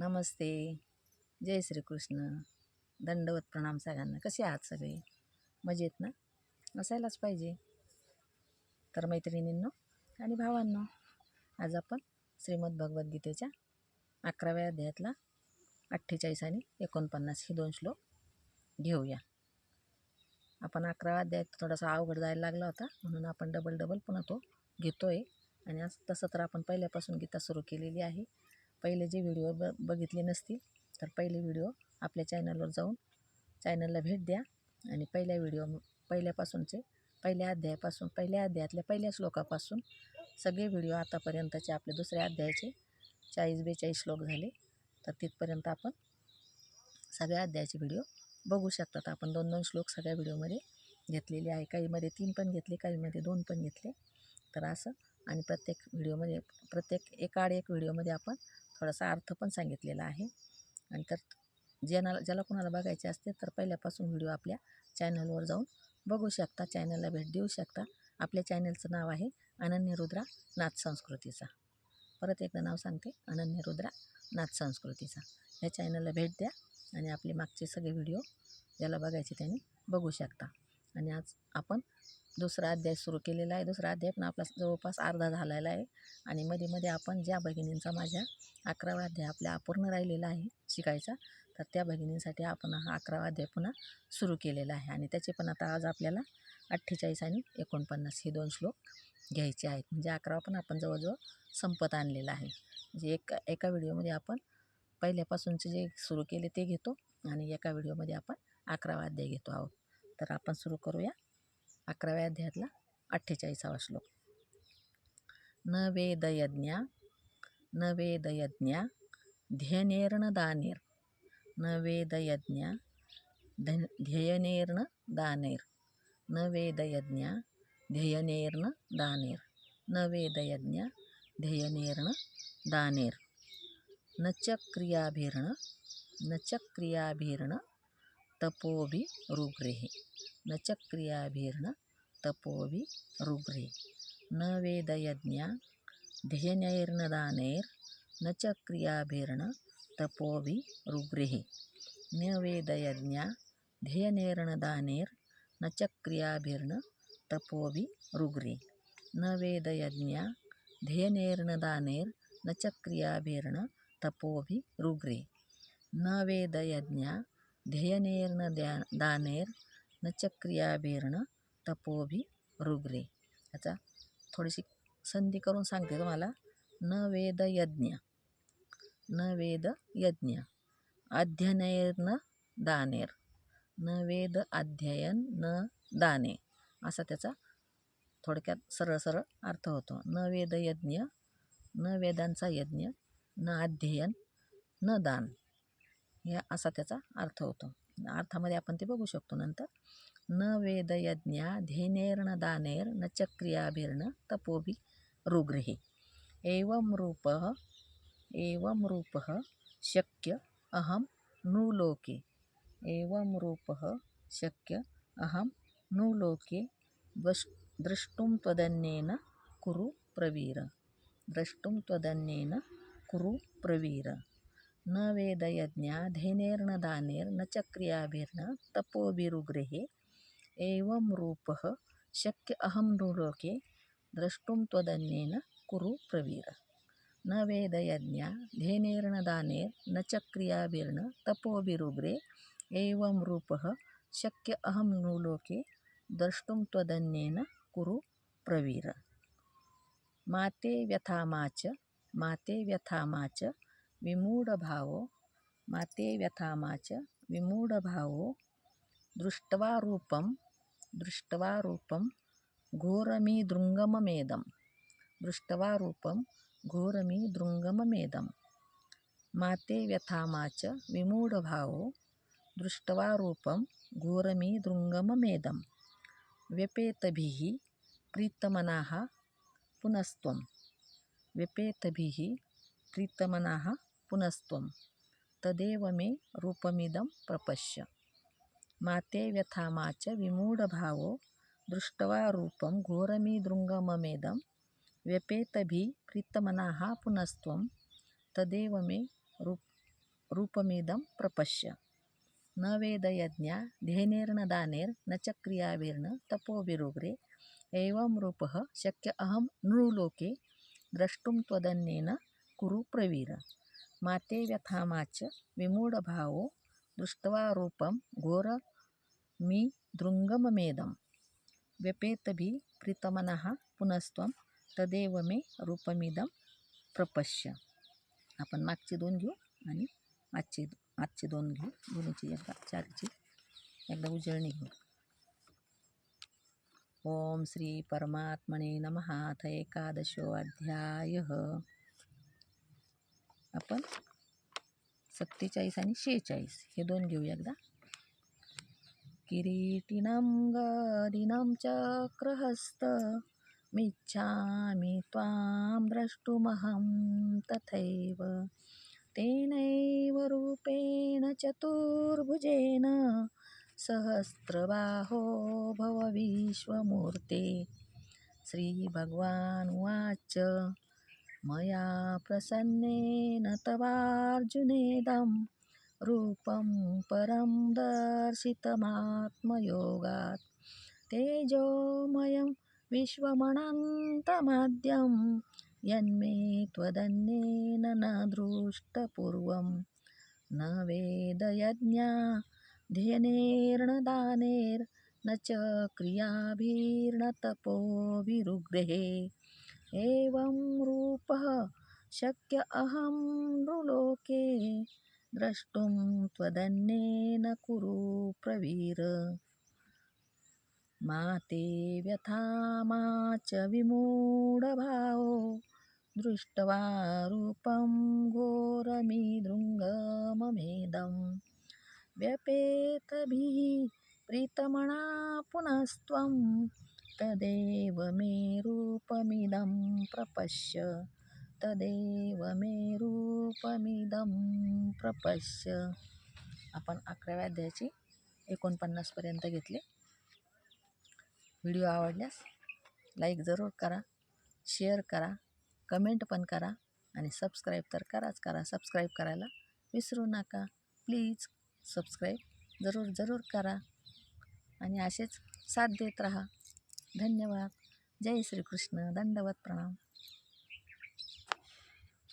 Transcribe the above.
नमस्ते. जय श्रीकृष्ण. दंडवत प्रणाम सगळ्यांना. कसे आहात सगळे? मजेत ना? असायलाच पाहिजे. तर मैत्रिणींनो आणि भावांनो आज आपण श्रीमद भगवद्गीतेच्या अकराव्या अध्यायातला अठ्ठेचाळीस आणि एकोणपन्नास हे दोन श्लोक घेऊया. आपण अकरावा अध्याय थोडासा अवघड जायला लागला होता म्हणून आपण डबल डबल पुन्हा तो घेतो आहे आणि आज तसं तर आपण पहिल्यापासून गीता सुरू केलेली आहे. पहिले जे व्हिडिओ ब बघितले नसतील तर पहिले व्हिडिओ आपल्या चॅनलवर जाऊन चॅनलला भेट द्या. आणि पहिल्या व्हिडिओ पहिल्यापासूनचे पहिल्या अध्यायापासून पहिल्या अध्यायातल्या पहिल्या श्लोकापासून सगळे व्हिडिओ आतापर्यंतचे आपले दुसऱ्या अध्यायाचे चाळीस बेचाळीस श्लोक झाले. तर तिथपर्यंत आपण सगळ्या अध्यायाचे व्हिडिओ बघू शकतात. आपण दोन दोन श्लोक सगळ्या व्हिडिओमध्ये घेतलेले आहे. काहीमध्ये तीन पण घेतले काहीमध्ये दोन पण घेतले. तर असं आणि प्रत्येक व्हिडिओमध्ये प्रत्येक एकाड एक व्हिडिओमध्ये आपण थोडासा अर्थ पण सांगितलेला आहे. आणि तर ज्याला ज्याला कोणाला बघायचे असते तर पहिल्यापासून व्हिडिओ आपल्या चॅनलवर जाऊन बघू शकता चॅनलला भेट देऊ शकता. आपल्या चॅनलचं नाव आहे अनन्य रुद्रा नाथ संस्कृतीचा. परत एकदा नाव सांगते अनन्य रुद्रा नाथ संस्कृतीचा. ह्या चॅनलला भेट द्या आणि आपले मागचे सगळे व्हिडिओ ज्याला बघायचे त्यांनी बघू शकता. आणि आज आपण दुसरा अध्याय सुरू केलेला आहे. दुसरा अध्याय पण आपला जवळपास अर्धा झालेला आहे. आणि मध्ये मध्ये आपण ज्या भगिनींचा माझ्या अकरावा अध्याय आपल्या अपूर्ण राहिलेला आहे शिकायचा तर त्या भगिनींसाठी आपण हा अकरावा अध्याय पुन्हा सुरू केलेला आहे. आणि त्याचे पण आता आज आपल्याला अठ्ठेचाळीस आणि एकोणपन्नास हे दोन श्लोक घ्यायचे आहेत. म्हणजे अकरावा पण आपण जवळजवळ संपत आणलेला आहे. म्हणजे एक एका व्हिडिओमध्ये आपण पहिल्यापासूनचे जे सुरू केले ते घेतो आणि एका व्हिडिओमध्ये आपण अकरावा अध्याय घेतो आहोत. तर आपण सुरू करूया. अकराव्या अध्यायातला अठ्ठेचाळीसावा श्लोक. न वेदयज्ञा न वेदयज्ञा ध्यनेर्न दानेर. न वेदयज्ञा ध ध्ययनेर्न दानेर. न वेदयज्ञा ध्ययनेर्न दानेर. न वेदयज्ञा ध्ययनेर्न दानेर. न च क्रियाभिर्ण न च क्रियाभिर्ण तपोभिरुग्रेः न च क्रियाभिर्न तपोभिरुग्रे न वेदयज्ञा ध्ययनैर्न दानैर्न च क्रियाभिर्न तपोभिरुग्रेः न वेदयज्ञा ध्ययनैर्न दानैर्न च क्रियाभिर्न तपोभिरुग्रे न वेदयज्ञा ध्ययनैर्न दानैर्न च क्रियाभिर्न तपोभिरुग्रे न वेदयज्ञा ध्येयनेर्न द्या न च तपोभि रुग्रे. याचा थोडीशी संधी करून सांगते तुम्हाला. न वेद यज्ञ. न वेद यज्ञ. अध्ययनेर्न दानेर. न वेद अध्ययन न दाने. असा त्याचा थोडक्यात सरळ सरळ अर्थ होतो. न वेद यज्ञ न वेदांचा यज्ञ न अध्ययन न दान. ह्या असा त्याचा अर्थ होतो. अर्थामध्ये आपण ते बघू शकतो नंतर. न वेदयज्ञा धेनेर्न दानेर न चक्रियाभिर्न तपोभि रुग्रहे. एवं रूप एवं रूप शक्य अहम नूलोके एवं रूप शक्य अहम नूलोके द्वश द्रष्टुं त्वदन्येन कुरु प्रवीर. द्रष्टुं त्वदन्येन कुरु प्रवीर. न वेदयज्ञा धेनेर्न दानेर्न च क्रियाभिर्न तपोभिरुग्रेः एवं रूपः शक्य अहं नृलोके द्रष्टुं त्वदन्येन कुरु प्रवीर। न वेदयज्ञा धेनेर्न दानेर्न च क्रियाभिर्न तपोभिरुग्रे एवं रूपः शक्य अहं नृलोके द्रष्टुं त्वदन्येन कुरु प्रवीर। माते व्यथामा च माते व्यथामा च विमूढभावो माते व्यथामाच विमूढभावो दृष्ट्वा रूपं दृष्ट्वा रूपं घोरमीदृङ्गममेदं दृष्ट्वा रूपं घोरमीदृङ्गममेदं माते व्यथामाच विमूढभावो दृष्ट्वा रूपं घोरमीदृङ्गममेदं व्यपेतभिः प्रीतमनाः पुनस्त्वं व्यपेतभिः प्रीतमनाः पुनस्त्वं तदेव मे रूपमिदं प्रपश्य। माते व्यथामा च विमूढभावो दृष्ट्वा रूपं घोरमीदृङ्गममेदं व्यपेतभिः प्रीतमनाः पुनस्त्वं तदेव मे रूप रूपमिदं प्रपश्य। न वेदयज्ञा ध्येनेर्न दानेर्न च क्रियावीर्न तपोविरुग्रे एवं रूपः शक्य अहं नृलोके द्रष्टुं त्वदन्येन कुरु प्रवीर। माते व्यथामाच विमूढभावो दृष्ट्वा रूपं घोरमि दृङ्गममेदं व्यपेतभिः प्रीतमनः पुनस्त्वं तदेव मे रूपमिदं प्रपश्य। आपण मागचे दोन घेऊ आणि आजचे आजचे दोन घेऊ. दोन्हीची एकदा चारची एकदा उजळणी घेऊ. ओम श्री परमात्मने नमः. अथ एकादशो अध्याय। आपण सत्तेचाळीस आणि शेहेचाळीस हे दोन घेऊ एकदा. किरीटिनं गदिनं चक्रहस्त मिच्छामि त्वां द्रष्टुमहं तथैव तेनैव रूपेण चतुर्भुजेन सहस्रबाहो भव विश्वमूर्ते श्रीभगवानुवाच मया प्रसन्नेन तवार्जुनेदं रूपं परं दर्शितमात्मयोगात्। तेजोमयं विश्वमनन्तमाद्यं यन्मे त्वदन्येन न दृष्टपूर्वं। न वेदयज्ञा ध्यनेर्न दानेर्न च क्रियाभिर्न तपोभिरुग्रहे एवं रूपः शक्य अहं नृलोके द्रष्टुं त्वदन्येन कुरु प्रवीर। मा ते व्यथा मा च विमूढभावो दृष्ट्वा रूपं घोरमिदृङ्गममेदं व्यपेतभिः प्रीतमणा पुनस्त्वं तदेव मे रूपमिदं प्रपश्य। तदेव मे रूपमिदं प्रपश्य। आपण अकराव्या अध्यायाची एकोणपन्नासपर्यंत घेतली. व्हिडिओ आवडल्यास लाईक जरूर करा शेअर करा कमेंट पण करा आणि सबस्क्राईब तर कराच करा सबस्क्राईब करायला विसरू नका. प्लीज सबस्क्राईब जरूर जरूर करा आणि असेच साथ देत राहा. धन्यवाद. जय श्रीकृष्ण. दंडवत प्रणाम.